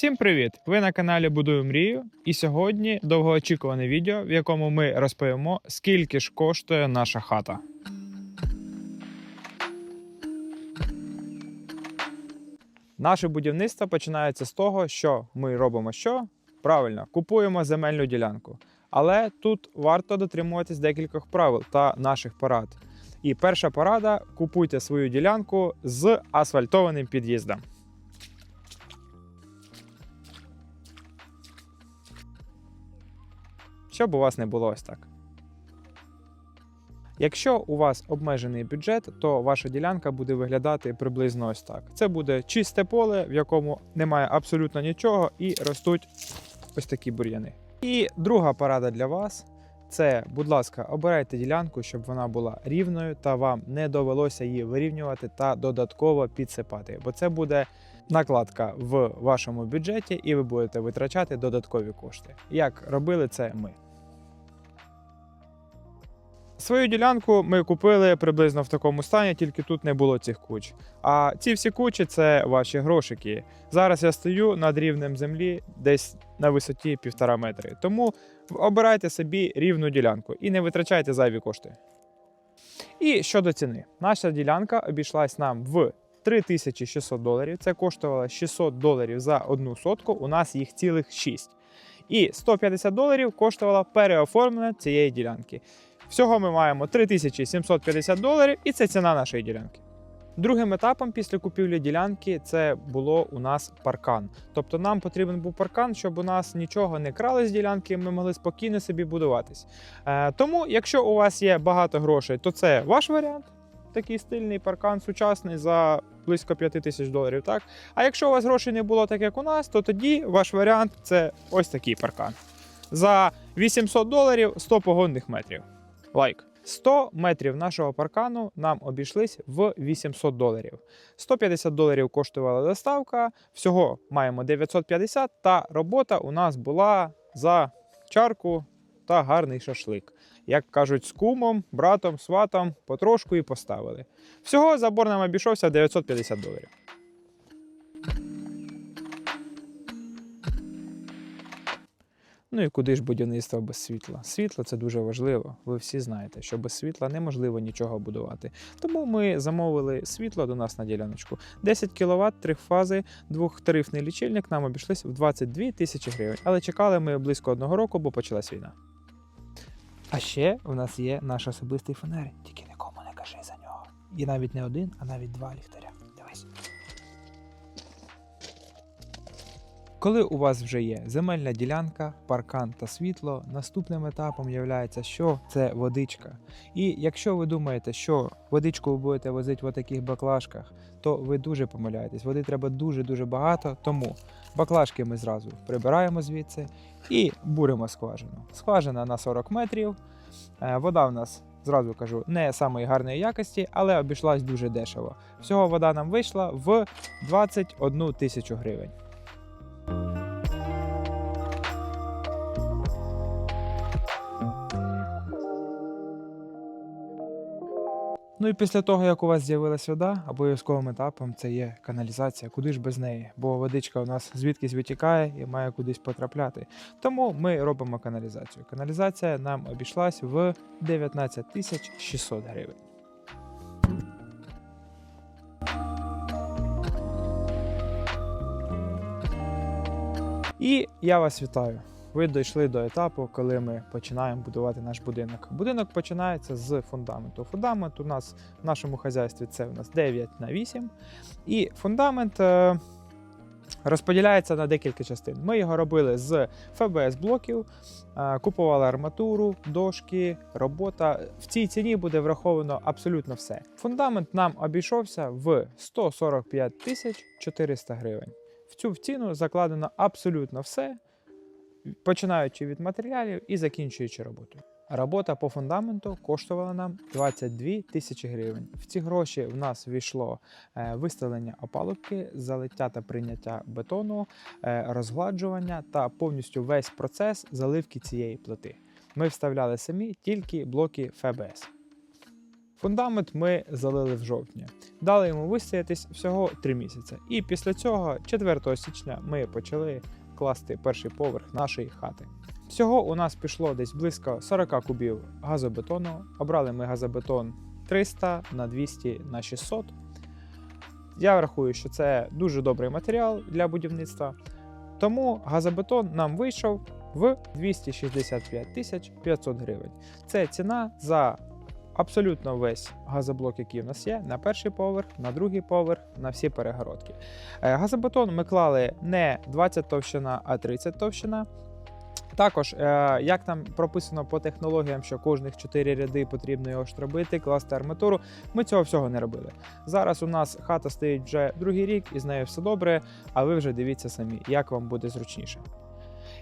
Всім привіт! Ви на каналі Будую мрію. І сьогодні довгоочікуване відео, в якому ми розповімо, скільки ж коштує наша хата. Наше будівництво починається з того, що ми робимо що? Правильно, купуємо земельну ділянку. Але тут варто дотримуватись декількох правил та наших порад. І перша порада: купуйте свою ділянку з асфальтованим під'їздом. Щоб у вас не було ось так. Якщо у вас обмежений бюджет, то ваша ділянка буде виглядати приблизно ось так. Це буде чисте поле, в якому немає абсолютно нічого, і ростуть ось такі бур'яни. І друга порада для вас це, будь ласка, обирайте ділянку, щоб вона була рівною та вам не довелося її вирівнювати та додатково підсипати, бо це буде накладка в вашому бюджеті, і ви будете витрачати додаткові кошти. Як робили це ми. Свою ділянку ми купили приблизно в такому стані, тільки тут не було цих куч. А ці всі кучі це ваші грошики. Зараз я стою над рівнем землі десь на висоті півтора метри. Тому обирайте собі рівну ділянку і не витрачайте зайві кошти. І щодо ціни, наша ділянка обійшлась нам в 3600 доларів. Це коштувало 600 доларів за одну сотку. У нас їх цілих 6. І 150 доларів коштувало переоформлення цієї ділянки. Всього ми маємо 3750 доларів, і це ціна нашої ділянки. Другим етапом після купівлі ділянки це було у нас паркан. Тобто нам потрібен був паркан, щоб у нас нічого не крали з ділянки, ми могли спокійно собі будуватись. Е, тому, якщо у вас є багато грошей, то це ваш варіант. Такий стильний паркан сучасний за близько 5 тисяч доларів. Так? А якщо у вас грошей не було так, як у нас, то тоді ваш варіант це ось такий паркан. За 800 доларів 100 погонних метрів. Лайк. 100 метрів нашого паркану нам обійшлись в 800 доларів. 150 доларів коштувала доставка. Всього маємо 950, та робота у нас була за чарку та гарний шашлик. Як кажуть, з кумом, братом, сватом потрошку і поставили. Всього забор нам обійшовся 950 доларів. Ну і куди ж будівництво без світла? Світло це дуже важливо. Ви всі знаєте, що без світла неможливо нічого будувати. Тому ми замовили світло до нас на діляночку. 10 кВт, три фази, двохтарифний лічильник нам обійшлись в 22 тисячі гривень. Але чекали ми близько одного року, бо почалась війна. А ще у нас є наш особистий фонарь, тільки нікому не кажи за нього. І навіть не один, а навіть два ліхтаря. Коли у вас вже є земельна ділянка, паркан та світло, наступним етапом є, що це водичка. І якщо ви думаєте, що водичку ви будете возити в таких баклажках, то ви дуже помиляєтесь. Води треба дуже-дуже багато, тому баклажки ми зразу прибираємо звідси і буримо скважину. Скважина на 40 метрів. Е, Вода в нас. Зразу кажу, не самої гарної якості, але обійшлась дуже дешево. Всього вода нам вийшла в 21 тисячу гривень. Ну і після того, як у вас з'явилася вода, обов'язковим етапом це є каналізація, куди ж без неї, бо водичка у нас звідкись витікає і має кудись потрапляти. Тому ми робимо каналізацію. Каналізація нам обійшлась в 19 тисяч 600 гривень. І я вас вітаю. Ви дійшли до етапу, коли ми починаємо будувати наш будинок. Будинок починається з фундаменту. Фундамент у нас в нашому хазяйстві це у нас 9 на 8. І фундамент е, розподіляється на декілька частин. Ми його робили з ФБС-блоків, е, купували арматуру, дошки, робота. В цій ціні буде враховано абсолютно все. Фундамент нам обійшовся в 145 тисяч 400 гривень. В цю ціну закладено абсолютно все починаючи від матеріалів і закінчуючи роботою. Робота по фундаменту коштувала нам 22 тисячі гривень. В ці гроші в нас війшло е, виставлення опалубки, залиття та прийняття бетону, е, розгладжування та повністю весь процес заливки цієї плити. Ми вставляли самі тільки блоки ФБС. Фундамент ми залили в жовтні. Дали йому вистоятись всього 3 місяці. І після цього, 4 січня, ми почали класти перший поверх нашої хати. Всього у нас пішло десь близько 40 кубів газобетону. Обрали ми газобетон 300 на 200 на 600. Я рахую, що це дуже добрий матеріал для будівництва. Тому газобетон нам вийшов в 265 тисяч 500 гривень. Це ціна за абсолютно весь газоблок, який в нас є, на перший поверх, на другий поверх, на всі перегородки. Е, Газобетон ми клали не 20 товщина, а 30 товщина. Також, е, як там прописано по технологіям, що кожних 4 ряди потрібно його штробити, класти арматуру, ми цього всього не робили. Зараз у нас хата стоїть вже другий рік, і з нею все добре, а ви вже дивіться самі, як вам буде зручніше.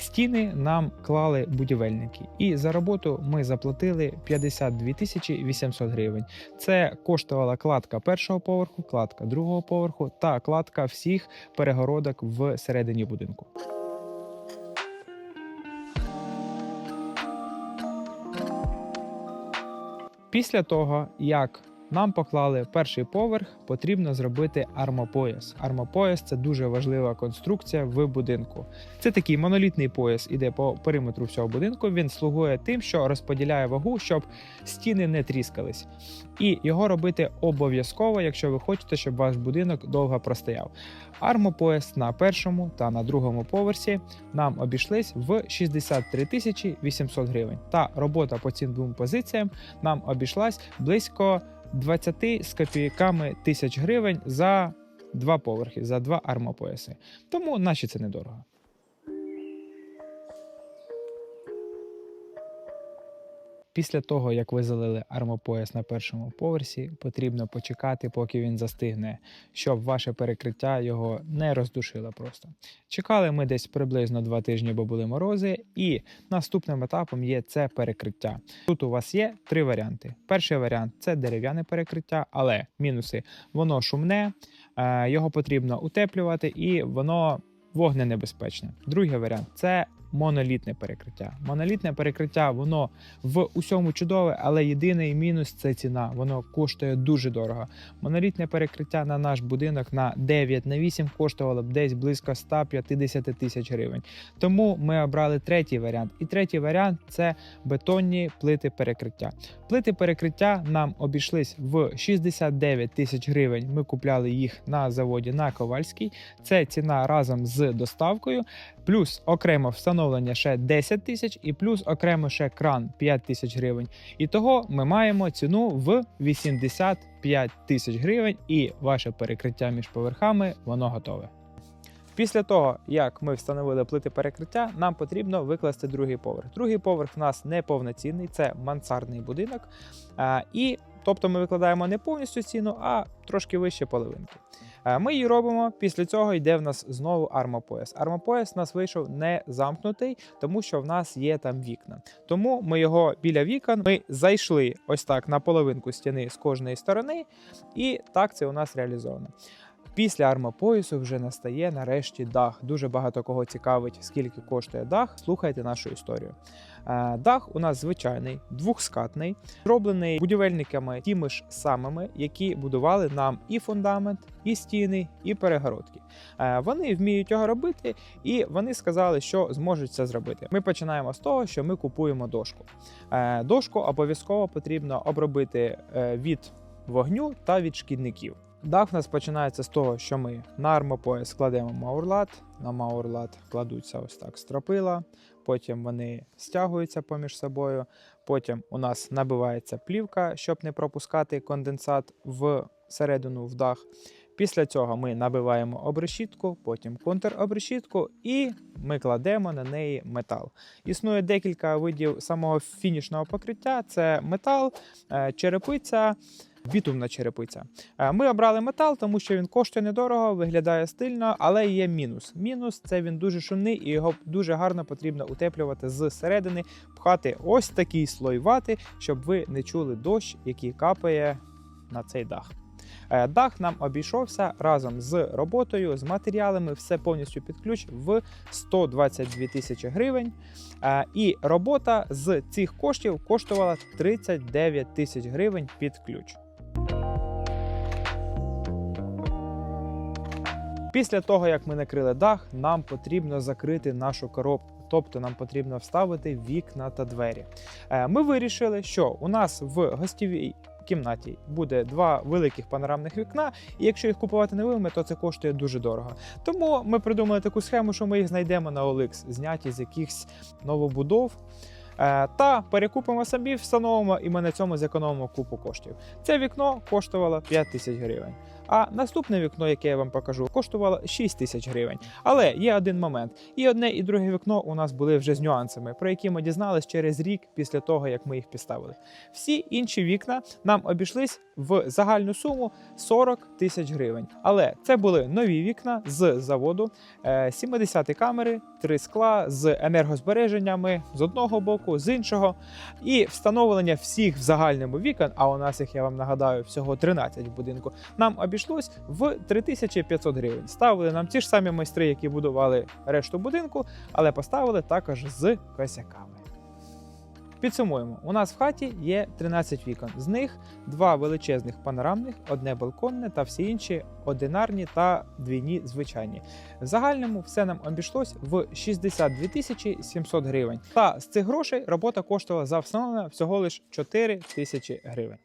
Стіни нам клали будівельники, і за роботу ми заплатили 52 тисячі 800 гривень. Це коштувала кладка першого поверху, кладка другого поверху та кладка всіх перегородок в середині будинку. Після того, як нам поклали перший поверх, потрібно зробити армопояс. Армопояс це дуже важлива конструкція в будинку. Це такий монолітний пояс, іде по периметру всього будинку. Він слугує тим, що розподіляє вагу, щоб стіни не тріскались. І його робити обов'язково, якщо ви хочете, щоб ваш будинок довго простояв. Армопояс на першому та на другому поверсі нам обійшлись в 63 тисячі 800 гривень. Та робота по цим двом позиціям нам обійшлась близько 20 з копійками тисяч гривень за два поверхи, за два армопояси. Тому наші це недорого. Після того, як ви залили армопояс на першому поверсі, потрібно почекати, поки він застигне, щоб ваше перекриття його не роздушило просто. Чекали ми десь приблизно два тижні, бо були морози, і наступним етапом є це перекриття. Тут у вас є три варіанти. Перший варіант це дерев'яне перекриття, але мінуси воно шумне, е, його потрібно утеплювати, і воно вогненебезпечне. Другий варіант це монолітне перекриття. Монолітне перекриття, воно в усьому чудове, але єдиний мінус це ціна. Воно коштує дуже дорого. Монолітне перекриття на наш будинок на 9 на 8 коштувало б десь близько 150 тисяч гривень. Тому ми обрали третій варіант. І третій варіант це бетонні плити перекриття. Плити перекриття нам обійшлись в 69 тисяч гривень. Ми купляли їх на заводі на Ковальській. Це ціна разом з доставкою, плюс окремо встановлення ще 10 тисяч, і плюс окремо ще кран 5 тисяч гривень. І того ми маємо ціну в 85 тисяч гривень, і ваше перекриття між поверхами воно готове. Після того, як ми встановили плити перекриття, нам потрібно викласти другий поверх. Другий поверх в нас не повноцінний, це мансардний будинок. І тобто ми викладаємо не повністю стіну, а трошки вище половинки. Е, Ми її робимо. Після цього йде в нас знову армопояс. Армопояс в нас вийшов не замкнутий, тому що в нас є там вікна. Тому ми його біля вікон ми зайшли ось так на половинку стіни з кожної сторони, і так це у нас реалізовано. Після армопоясу вже настає нарешті дах. Дуже багато кого цікавить, скільки коштує дах. Слухайте нашу історію. Е, Дах у нас звичайний, двохскатний, зроблений будівельниками тими ж самими, які будували нам і фундамент, і стіни, і перегородки. Е, Вони вміють його робити, і вони сказали, що зможуть це зробити. Ми починаємо з того, що ми купуємо дошку. Е, Дошку обов'язково потрібно обробити від вогню та від шкідників. Дах у нас починається з того, що ми на армопояс кладемо маурлат, на маурлат кладуться ось так стропила, потім вони стягуються поміж собою. Потім у нас набивається плівка, щоб не пропускати конденсат в середину в дах. Після цього ми набиваємо обрешітку, потім контробрешітку і ми кладемо на неї метал. Існує декілька видів самого фінішного покриття: це метал, е, черепиця. Бітумна черепиця. Е, Ми обрали метал, тому що він коштує недорого, виглядає стильно, але є мінус. Мінус це він дуже шумний і його дуже гарно потрібно утеплювати з середини, пхати ось такий слой вати, щоб ви не чули дощ, який капає на цей дах. Е, Дах нам обійшовся разом з роботою, з матеріалами, все повністю під ключ в 122 тисячі гривень. Е, І робота з цих коштів коштувала 39 тисяч гривень під ключ. Після того, як ми накрили дах, нам потрібно закрити нашу коробку, тобто нам потрібно вставити вікна та двері. Е, Ми вирішили, що у нас в гостєвій кімнаті буде два великих панорамних вікна, і якщо їх купувати новими, то це коштує дуже дорого. Тому ми придумали таку схему, що ми їх знайдемо на OLX, зняті з якихось новобудов. Е, Та перекупимо самі, встановимо, і ми на цьому зекономимо купу коштів. Це вікно коштувало 5 тисяч гривень. А наступне вікно, яке я вам покажу, коштувало 6 тисяч гривень. Але є один момент: і одне, і друге вікно у нас були вже з нюансами, про які ми дізнались через рік після того, як ми їх підставили. Всі інші вікна нам обійшлись в загальну суму 40 тисяч гривень. Але це були нові вікна з заводу, е, 70 камери, три скла з енергозбереженнями з одного боку, з іншого. І встановлення всіх в загальному вікон, а у нас їх я вам нагадаю всього 13 в будинку, нам обійшлось в 3500 гривень. Ставили нам ті ж самі майстри, які будували решту будинку, але поставили також з косяками. Підсумуємо, у нас в хаті є 13 вікон. З них два величезних панорамних, одне балконне та всі інші одинарні та двійні звичайні. В загальному все нам обійшлось в 62 тисячі 700 гривень. Та з цих грошей робота коштувала за встановлення всього лише 4 тисячі гривень.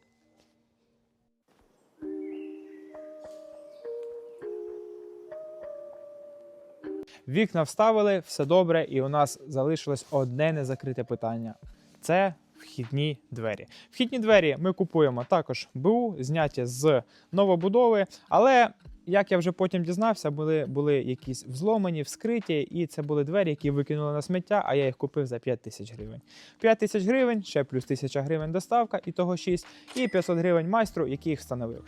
Вікна вставили, все добре, і у нас залишилось одне незакрите питання: це вхідні двері. Вхідні двері ми купуємо також БУ, зняті з новобудови, але. Як я вже потім дізнався, були, були якісь взломані, вскриті, і це були двері, які викинули на сміття, а я їх купив за 5 тисяч гривень. 5 тисяч гривень, ще плюс 1000 гривень доставка, і того 6, і 500 гривень майстру, який їх встановив.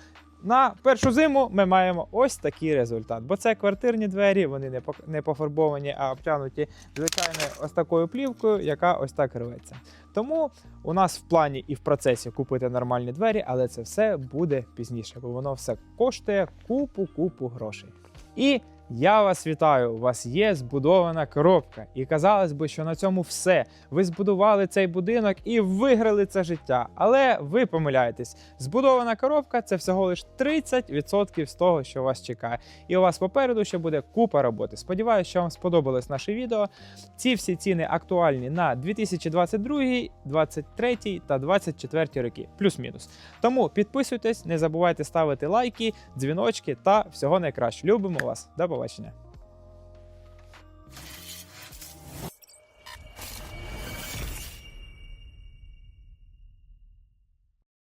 На першу зиму ми маємо ось такий результат, бо це квартирні двері, вони не пофарбовані, а обтянуті звичайною ось такою плівкою, яка ось так рветься. Тому у нас в плані і в процесі купити нормальні двері, але це все буде пізніше, бо воно все коштує купу-купу грошей. І я вас вітаю! У вас є збудована коробка. І казалось би, що на цьому все. Ви збудували цей будинок і виграли це життя. Але ви помиляєтесь, збудована коробка це всього лиш 30% з того, що вас чекає. І у вас попереду ще буде купа роботи. Сподіваюся, що вам сподобалось наше відео. Ці всі ціни актуальні на 2022, 2023 та 2024 роки, плюс-мінус. Тому підписуйтесь, не забувайте ставити лайки, дзвіночки та всього найкраще. Любимо вас. До побачення.